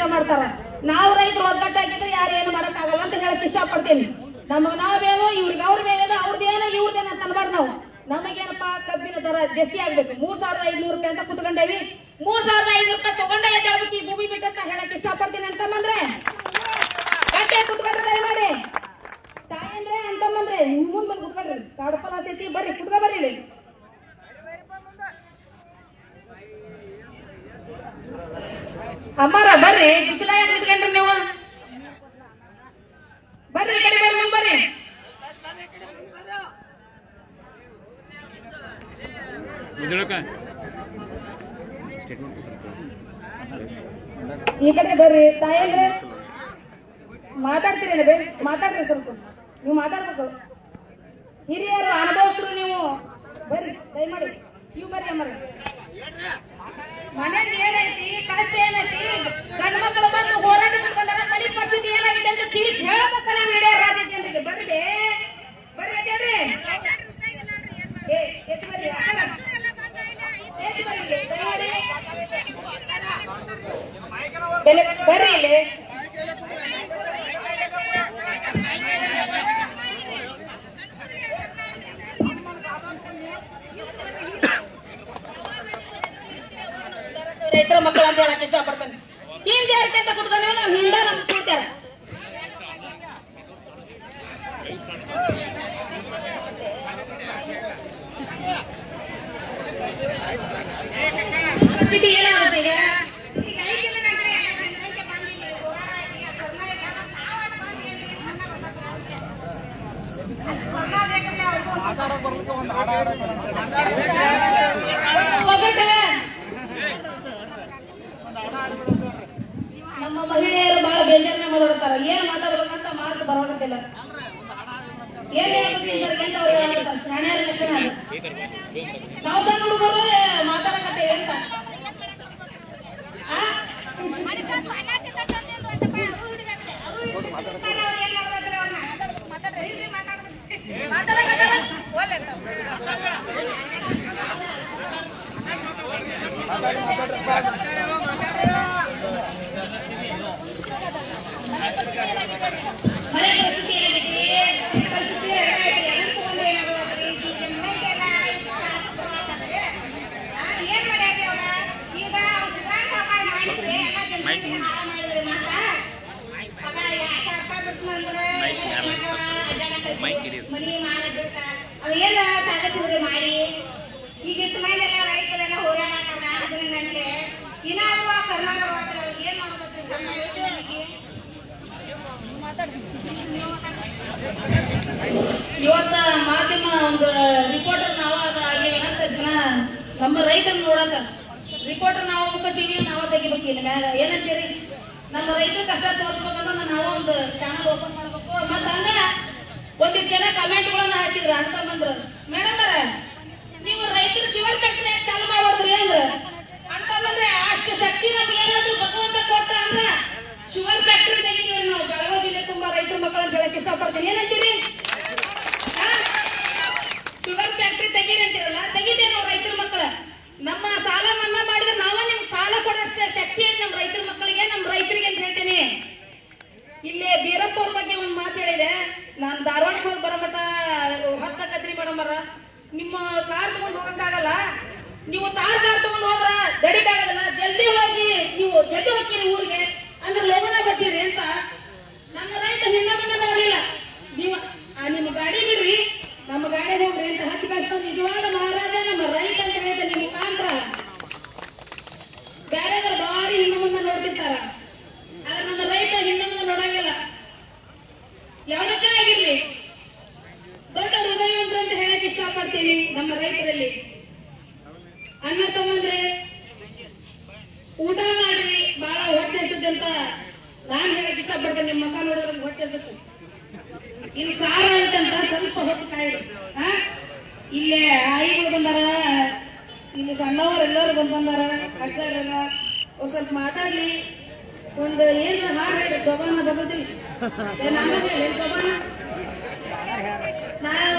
ಕೆಲಸ ಮಾಡ್ತಾರ. ನಾವು ರೈತರು ಒಗ್ಗಟ್ಟಾಗಿದ್ರೆ ಯಾರು ಏನು ಮಾಡಕ್ಕಾಗಲ್ಲ ಅಂತ ಹೇಳಕ್ ಇಷ್ಟಪಡ್ತೀನಿ. ನಮಗ್ ನಾವ್ ಬೇಗ ಇವ್ರಿಗೆ ಅವ್ರ ಬೇಗ ಅವ್ರದ್ದೇನ ಇವ್ರದೇನ ಅನ್ಬಾರ್ದು ನಾವು. ನಮಗೇನಪ್ಪ ಕಬ್ಬಿನ ದರ ಜಾಸ್ತಿ ಆಗ್ಬೇಕು. ಮೂರ್ ಸಾವಿರದ ಐದ್ನೂರು ರೂಪಾಯಿ ಅಂತ ಕುತ್ಕೊಂಡೇವಿ. ಮೂರ್ ಸಾವಿರದ ಐನೂರು ರೂಪಾಯಿ ತಗೊಂಡೇ ಜಾಗಕ್ಕೆ ಭೂಮಿ ಬಿಟ್ಟಂತ ಹೇಳಕ್ ಇಷ್ಟಪಡ್ತೀನಿ ಅಂತಂದ್ರೆ. ಗಟ್ಟಿ ಕುತ್ಕೊಂಡ್ರೆ ಮಾಡಿ ತಾಯಂದ್ರೆ ಅಂತಂದ್ರೆ ಮುಂದ್ ಬಂದು ಕುತ್ಕೊಂಡ್ರಿ. ಕಾಡಪ್ಪನ ಸೈತಿ ಬರ್ರಿ, ಕುತ್ಕೊ ಬರ್ರಿ ಅಮ್ಮಾರ ಬರ್ರಿ. ಬಿಸಿಲ ಯಾಕೆ ನಿಂತ್ಕೊಂಡ್ರಿ ನೀವು? ಬರ್ರಿ ಕಡೆ ಬರ್ರಿ ನೀವು ಬರ್ರಿ. ಈ ಕಡೆ ಬರ್ರಿ. ತಾಯಂದ್ರೆ ಮಾತಾಡ್ತೀರಿ ಬೇ ಮಾತಾಡ್ರಿ ಸ್ವಲ್ಪ. ನೀವು ಮಾತಾಡ್ಬೇಕು. ಹಿರಿಯರು ಅನುಭವಿಸ್ರು ನೀವು. ಬರ್ರಿ ದಯಮಾಡಿ. ನೀವು ಬರ್ರಿ ಅಮ್ಮರಿ ಮನೇಲಿ ಏನೈತಿ ಕಷ್ಟ ಏನೈತಿ ಗಂಡ ಮಕ್ಕಳು ಬಂದು ಹೋರಾಟ ಮಾಡ್ಕೊಂಡಾಗ ಮನೆ ಪರಿಸ್ಥಿತಿ ಏನಾಗಿದೆ ಅಂತ ತಿಳಿಸಿ ಹೇಳ್ಬೇಕಲ್ಲ ವಿಡಿಯೋ ರಾಜಕೀಯರಿಗೆ ಬರ್ರಿ ಬೇ. ಬರ್ರಿ ಅಡ್ಯಾಡ್ರಿ ಏ ಎದ್ದು ಬರ್ರಿ ಅಕ್ಕ. ಎದ್ದು ಬರ್ರಿ ಇಲ್ಲಿ, ದಯಮಾಡಿ. ಬೆಲೆ ಬರ್ರಿ ಇಲ್ಲಿ. ರೈತರ ಮಕ್ಕಳು ಅಂತ ಹೇಳಕ್ ಇಷ್ಟಪಡ್ತೇನೆ. ಹಿಂದೆ ಯಾರಕ್ಕೆ ಅಂತ ಕೊಡ್ತಾನೆ ನಾವು ಹಿಂದೆ ನಮ್ಗೆ ಕೊಡ್ತೇವೆ. ಪರಿಸ್ಥಿತಿ ಏನಾಗುತ್ತೆ ಈಗ ಒಗ್ಗಟ್ಟ ನಮ್ಮ ಮಹಿಳೆಯರು ಬಹಳ ಬೇಜಾರನ್ನ ಮಾತಾಡ್ತಾರ ಏನ್ ಮಾತಾಡ್ಬೇಕಂತ ಮಾತು ಬರೋದಿಲ್ಲ ಏನ್ ಹೇಳ್ಬೇಕು ಇಬ್ಬರಿಗೆ ಅಂತ ಅವ್ರು ಲಕ್ಷಣ ಅದು. ನಾವು ಸಣ್ಣ ಹುಡುಗರು ಮಾತಾಡಕತ್ತೇವೆ ಅಂತ ಆ? ಮನೆ ಪರಿಸ್ಥಿತಿ ಏನಾಗೈತಿ ಪರಿಸ್ಥಿತಿ ಏನಾಗೈತಿ ಅದನ್ನ ತಗೊಂಡು ಏನಾಗೈತಿ ಏನ್ ಮಾಡ್ಯಾರ್ರಿ ಅವ್ರ? ಈಗ ಅವ್ರ್ ಸಿದ್ಧಾಂತ ಸಾವ್ಕಾರ ಮಾಡಿದ್ರೆ ಎಲ್ಲ ಜನಸಂಖ್ಯೆ ಹಾಳ್ ಮಾಡಿದ್ರೆ ಮಾತ್ರ ಅವ ಎರಡ್ ಸಾವಿರ ರೂಪಾಯಿ ಬಿಟ್ನು ಅಂದ್ರೆ ಮನಿ ಮಾರ ಬಿಟ್ಟ ಅವ ಏನ ಸಾಧಿಸಿದ್ರಿ ಮಾಡಿ ಈಗ ಇಟ್ಟು ಮಂದಿ ಎಲ್ಲ ರೈತರೆಲ್ಲ ಹೋರಾಟ ಅದನ್ನ ನನಗೆ ಇನ್ನ ಅವ್ರು ಕರ್ನಾಟಕ ಏನ್ ಮಾಡ್ಬೇಕ್ರಿ ನಮ್ಮ ಯೋಜನೆಗೆ ಇವತ್ತ ಮಾಧ್ಯಮ ಒಂದು ರಿಪೋರ್ಟರ್ ನಾವ ಆಗ್ಯಾವೇನಂತ ಜನ ನಮ್ಮ ರೈತರನ್ನ ನೋಡಕ ರಿಪೋರ್ಟರ್ ನಾವು ಟಿವಿ ನಾವ ತೆಗಿಬೇಕು ಇಲ್ಲಿ. ಮ್ಯಾಗ ಏನಂತೀರಿ? ನಮ್ಮ ರೈತರ ಕಷ್ಟ ತೋರಿಸ್ಬೇಕಂದ್ರೆ ನಾವು ಒಂದು ಚಾನಲ್ ಓಪನ್ ಮಾಡ್ಬೇಕು. ಮತ್ತ ಹಂಗ ಒಂದಿಷ್ಟು ಜನ ಕಮೆಂಟ್ಗಳನ್ನ ಹಾಕಿದ್ರ ಅಂತ ಬಂದ್ರು. ಮೇಡಮ್ ನೀವು ರೈತರು ಶಿವರ್ ಫ್ಯಾಕ್ಟ್ರಿ ಚಾಲು ಮಾಡೋದ್ರಿ ಅಂದ್ರ ಅಂತ ಬಂದ್ರೆ ಅಷ್ಟು ಶಕ್ತಿ ನಮ್ಗೆ ಏನಾದ್ರು ಭಗವಂತ ಕೊಟ್ಟ ಅಂದ್ರ ಶುಗರ್ ಫ್ಯಾಕ್ಟ್ರಿ ತೆಗಿತೀವಿ ನಾವು ಬೆಳಗಾವಿ ಜಿಲ್ಲೆ ತುಂಬಾ ರೈತರ ಮಕ್ಕಳು ಅಂತ ಹೇಳಕ್ ಇಷ್ಟಪಡ್ತೀನಿ ಏನಂತೀರಿ ಶುಗರ್ ಫ್ಯಾಕ್ಟ್ರಿ ತೆಗೀರಿ ಅಂತೀರಲ್ಲ? ತೆಗಿತೇವೆ ನಾವು ರೈತರ ಮಕ್ಕಳ. ನಮ್ಮ ಸಾಲ ಮನ್ನಾ ಮಾಡಿದ್ರೆ ನಾವ ನಿಮ್ಗೆ ಸಾಲ ಕೊಡೋಷ್ಟ ಶಕ್ತಿ ನಮ್ಮ ರೈತರ ಮಕ್ಕಳಿಗೆ, ನಮ್ಮ ರೈತರಿಗೆ ಅಂತ ಹೇಳ್ತೀನಿ. ಇಲ್ಲಿ ಬೀರಪ್ಪ ಅವ್ರ ಬಗ್ಗೆ ಒಂದು ಮಾತು ಹೇಳಿದೆ. ನಾನು ಧಾರವಾಡಕ್ಕೆ ಹೋಗಿ ಬರೋ ಮಟ ಹತ್ತ ಕತ್ರಿ ಮೇಡಮರ ನಿಮ್ಮ ಕಾರ್ ತಗೊಂಡು ಹೋಗಕ್ಕಾಗಲ್ಲ ನೀವು ತಾರ್ ಕಾರ್ ತಗೊಂಡು ಹೋದ್ರ ದಡಿಕಾಗಲ್ಲ ಜಲ್ದಿ ಹೋಗಿ, ನೀವು ಜಲ್ದಿ ಹೋಗ್ತೀರಿ ಊರಿಗೆ ಅಂದ್ರೆ ಲೋಗನ ಬರ್ತೀರಿ ಅಂತ ನಮ್ಮ ರೈತ ಹಿಂದೆ ಮುಂದೆ ನೋಡ್ಲಿಲ್ಲ ನೀವು ಆ ನಿಮ್ಮ ಗಾಡಿ ಬಿಡ್ರಿ ನಮ್ಮ ಗಾಡಿ ಹೋಗ್ರಿ ಅಂತ ಹತ್ತು ಕಷ್ಟ ನಿಜವಾದ ಮಹಾರಾಜ ನಮ್ಮ ರೈತ ಅಂತ ಹೇಳ್ತಾರೆ ನಿಮ್ಮ ಮುಖಾಂತರ ಬೇರೆಯವರು ಭಾರಿ ಹಿಂದೆ ಮುಂದೆ ನೋಡ್ತಿರ್ತಾರ ಆದ್ರೆ ನಮ್ಮ ರೈತ ಹಿಂದೆ ಮುಂದೆ ನೋಡಂಗಿಲ್ಲ ಯಾವುದಕ್ಕೆ ಆಗಿರ್ಲಿ ದೊಡ್ಡ ಹೃದಯವಂತರು ಅಂತ ಹೇಳಕ್ ನಮ್ಮ ರೈತರಲ್ಲಿ. ಅನ್ನ ತಮ್ಮಂದ್ರೆ, ಊಟ ಮಾಡ್ರಿ ಬಹಳ ಹೊಟ್ಟೆ ಅಂತ ನಾನ್ ಹೇಳಕ್ ಇಷ್ಟಪಡ್ತೇನೆ, ನಿಮ್ಮ ಮಕ್ಕ ನೋಡೋದ್ರ ಹೊಟ್ಟೆ ಹಸಿತು ಇಲ್ಲಿ ಸಾರ ಐತಂತ ಸ್ವಲ್ಪ ಹೊತ್ತು ಕಾಯಿರಿ ಇಲ್ಲೇ ಆಯಿಗಳು ಬಂದಾರ. ಇಲ್ಲಿ ಸಣ್ಣವರು ಎಲ್ಲರೂ ಬಂದ್ ಬಂದಾರ. ಅಕ್ಕರೆಲ್ಲ ಒಂದ್ ಸ್ವಲ್ಪ ಮಾತಾಡ್ಲಿ. ಒಂದು ಏನು ಹಾಡು ಹೇಳಿ, ಶೋಭಾನ ಬರ್ತೈತಿ ನಾನು ಹೇಳಿ ನಾನು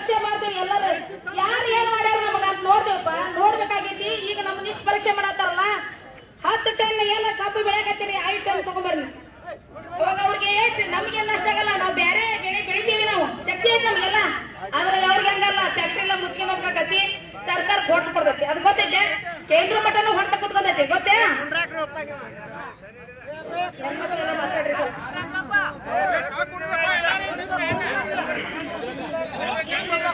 ಪರೀಕ್ಷೆ ಮಾಡ್ತೇವೆ ಎಲ್ಲರೂ. ಯಾರು ಏನ್ ಮಾಡ್ಯಾರ ನಮಗ ಅಂತ ನೋಡ್ತೇವಪ್ಪ ನೋಡ್ಬೇಕಾಗೈತಿ ಈಗ ನಮ್ಗೆ ಇಷ್ಟು ಪರೀಕ್ಷೆ ಮಾಡತ್ತಾರಲ್ಲ ಹತ್ತು ಟೈಮ್ ಏನ ಕಬ್ಬು ಬೆಳೆಕತ್ತೀರಿ ಐದು ಟೈಮ್ ತಗೊಂಬರ್ರಿ. ಅವಾಗ ಅವ್ರಿಗೆ ಏಟ್ ನಮ್ಗೆ ನಷ್ಟ ಆಗಲ್ಲ ನಾವು ಬೇರೆ ಬೆಳೆ ಬೆಳಿತೀವಿ ನಾವು. ಶಕ್ತಿ ಐತೆ ನಮ್ಗೆಲ್ಲ. ಆದ್ರೆ ಅವ್ರಿಗೆ ಹಂಗಲ್ಲ ಫ್ಯಾಕ್ಟ್ರಿ ಎಲ್ಲ ಮುಚ್ಕೊಂಡು ಹೋಗ್ಬೇಕತಿ ಸರ್ಕಾರ ಕೊಟ್ಟು ಕೊಡ್ತೈತಿ. ಅದು ಗೊತ್ತೈತೆ? ಕೇಂದ್ರ ಮಟ್ಟನು ಹೊರಟ ಕುತ್ಕೊಂಡೈತಿ ಗೊತ್ತೇ? ಮಾತಾಡ್ರಿ ಸ್ವಲ್ಪ